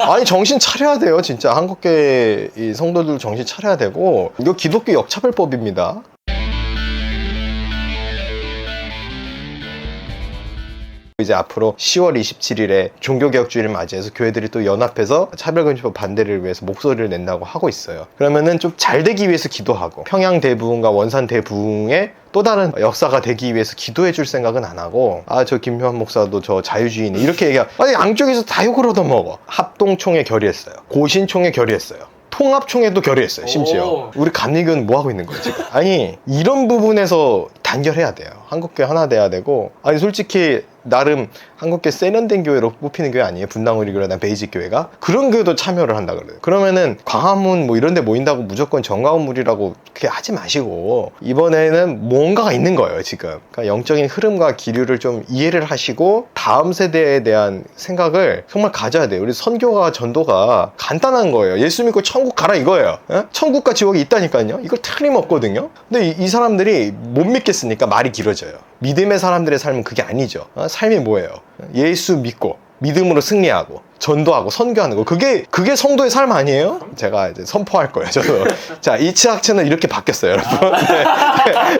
아니 정신 차려야 돼요 진짜. 한국계 이 성도들 정신 차려야 되고 이거 기독교 역차별법입니다 이제 앞으로 10월 27일에 종교개혁주의를 맞이해서 교회들이 또 연합해서 차별금지법 반대를 위해서 목소리를 낸다고 하고 있어요. 그러면은 좀 잘 되기 위해서 기도하고 평양 대부흥과 원산 대부흥의 또 다른 역사가 되기 위해서 기도해 줄 생각은 안 하고 아 저 김효한 목사도 저 자유주의네 이렇게 얘기하 아니 양쪽에서 다 욕을 얻어먹어. 합동총회 결의했어요. 고신총회 결의했어요. 통합총회도 결의했어요 심지어. 오. 우리 감리교는 뭐 하고 있는 거예요 지금? 아니 이런 부분에서 단결해야 돼요. 한국교회 하나 돼야 되고 아니 솔직히 나름 한국교회 세련된 교회로 뽑히는 교회 아니에요? 분당우리 교회나 베이직 교회가? 그런 교회도 참여를 한다 그래요. 그러면은 광화문 뭐 이런 데 모인다고 무조건 정가운물이라고 그렇게 하지 마시고 이번에는 뭔가가 있는 거예요 지금. 그러니까 영적인 흐름과 기류를 좀 이해를 하시고 다음 세대에 대한 생각을 정말 가져야 돼요. 우리 선교가 전도가 간단한 거예요. 예수 믿고 천국 가라 이거예요. 예? 천국과 지옥이 있다니까요. 이걸 틀림없거든요. 근데 이, 이 사람들이 못 믿겠으니까 말이 길어져요 믿음의 사람들의 삶은 그게 아니죠 어? 삶이 뭐예요 예수 믿고 믿음으로 승리하고 전도하고 선교하는 거 그게 그게 성도의 삶 아니에요? 제가 이제 선포할 거예요 저도 자 이 치학체는 이렇게 바뀌었어요 여러분 네.